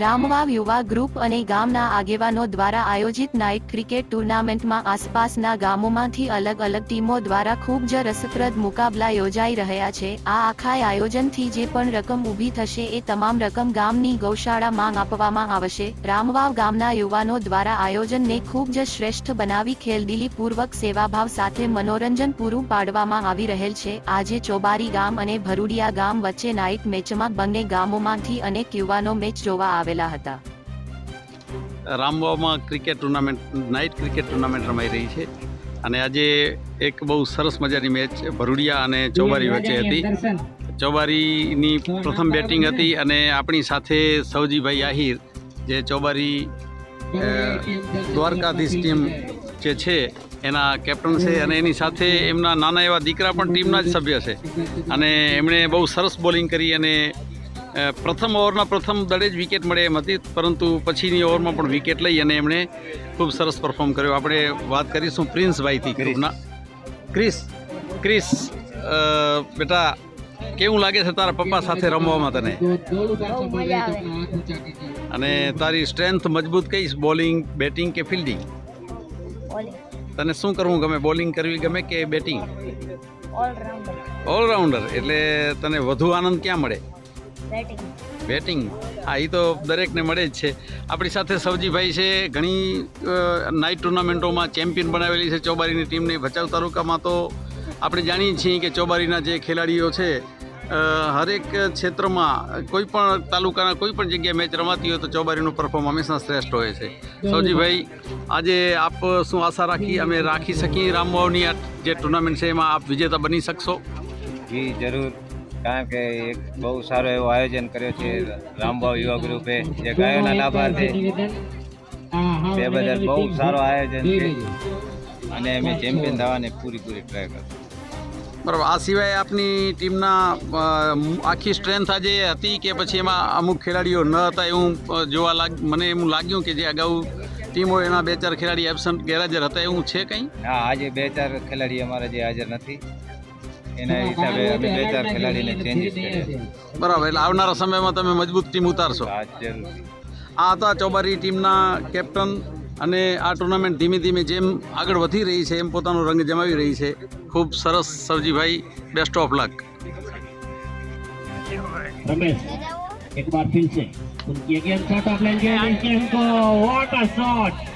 રામવાવ યુવા ગ્રુપ અને ગામના આગેવાનો દ્વારા આયોજિત નાઇટ ક્રિકેટ ટુર્નામેન્ટમાં આસપાસના ગામોમાંથી અલગ અલગ ટીમો દ્વારા ખૂબ જ રસપ્રદ મુકાબલા યોજાઈ રહ્યા છે. આ આખા આયોજનથી જે પણ રકમ ઊભી થશે એ તમામ રકમ ગામની ગૌશાળામાં આપવામાં આવશે. રામવાવ ગામના યુવાનો દ્વારા આયોજનને ખૂબ જ શ્રેષ્ઠ બનાવી ખેલદિલી પૂર્વક સેવાભાવ સાથે મનોરંજન પૂરું પાડવામાં આવી રહેલ છે. આજે ચોબારી ગામ અને ભરૂડિયા ગામ વચ્ચે નાઇટ મેચમાં બંને ગામોમાંથી અનેક યુવાનો મેચ જોવા આવેલા હતા. રામવામાં cricket tournament night cricket tournament રમાઈ રહી છે. અને આજે એક બહુ સરસ મજાની મેચ ભરૂડિયા અને ચોબારી વચ્ચે હતી. ચોબારીની પ્રથમ બેટિંગ હતી અને આપણી સાથે સૌજીભાઈ આહિર જે ચોબારી દ્વારકાધીશ ટીમ જે છે એના કેપ્ટન છે અને એની સાથે એમના નાના એવા દીકરા પણ ટીમના જ સભ્ય છે. અને એમણે બહુ સરસ બોલિંગ કરી અને પ્રથમ ઓવરના પ્રથમ દડે જ વિકેટ મળે એમ હતી પરંતુ પછીની ઓવરમાં પણ વિકેટ લઈ અને એમણે ખૂબ સરસ પરફોર્મ કર્યો. આપણે વાત કરીશું પ્રિન્સભાઈથી ગ્રુપના. ક્રિસ ક્રિસ બેટા કેવું લાગે છે તારા પપ્પા સાથે રમવામાં તને? અને તારી સ્ટ્રેન્થ મજબૂત કહીશ બોલિંગ બેટિંગ કે ફિલ્ડિંગ? તને શું કરવું? ગમે બોલિંગ કરવી ગમે કે બેટિંગ? ઓલરાઉન્ડર એટલે તને વધુ આનંદ ક્યાં મળે? બેટિંગ. બેટિંગ. હા એ તો દરેકને મળે જ છે. આપણી સાથે સવજીભાઈ છે ઘણી નાઇટ ટુર્નામેન્ટોમાં ચેમ્પિયન બનાવેલી છે ચોબારીની ટીમને. ભચાઉ તાલુકામાં તો આપણે જાણીએ છીએ કે ચોબારીના જે ખેલાડીઓ છે હરેક ક્ષેત્રમાં કોઈ પણ તાલુકાના કોઈ પણ જગ્યાએ મેચ રમાતી હોય તો ચોબારીનું પરફોર્મ હંમેશા શ્રેષ્ઠ હોય છે. સૌજીભાઈ આજે આપ શું આશા રાખી અમે રાખી શકીએ રામવાવની આ જે ટુર્નામેન્ટ છે એમાં આપ વિજેતા બની શકશો? જી જરૂર. કારણ કે એક બહુ સારો એવો આયોજન કર્યો છે રામભાવ યુવા ગ્રુપે જે ગાયોના લાભાર્થી. તે બદલ બહુ સારો આયોજન છે. અને અમે ચેમ્પિયન થવાની પૂરી પૂરી ટ્રાય કરશું. બરાબર. આ સિવાય આપની ટીમના આખી સ્ટ્રેન્થ આજે હતી કે પછી એમાં અમુક ખેલાડીઓ ન હતા એવું જોવા લાગ મને એવું લાગ્યું કે જે અગાઉ ટીમ હોય એના બે ચાર ખેલાડી એબસન્ટ ગેરહાજર હતા એવું છે કંઈ? હા આજે બે ચાર ખેલાડી અમારા જે હાજર નથી. એના હિસાબે અમે બે ચાર ખેલાડીને ચેન્જીસ કર્યા. બરાબર એટલે આવનારા સમયમાં તમે મજબૂત ટીમ ઉતારશો. આ હતા ચોબારી ટીમના કેપ્ટન અને આ ટુર્નામેન્ટ ધીમે ધીમે જેમ આગળ વધી રહી છે એમ પોતાનો રંગ જમાવી રહી છે ખૂબ સરસ Savjibhai best of luck Ramesh एक बार फिर से उनकी अगेन शॉट ऑफ लेंगे इनको व्हाट अ शॉट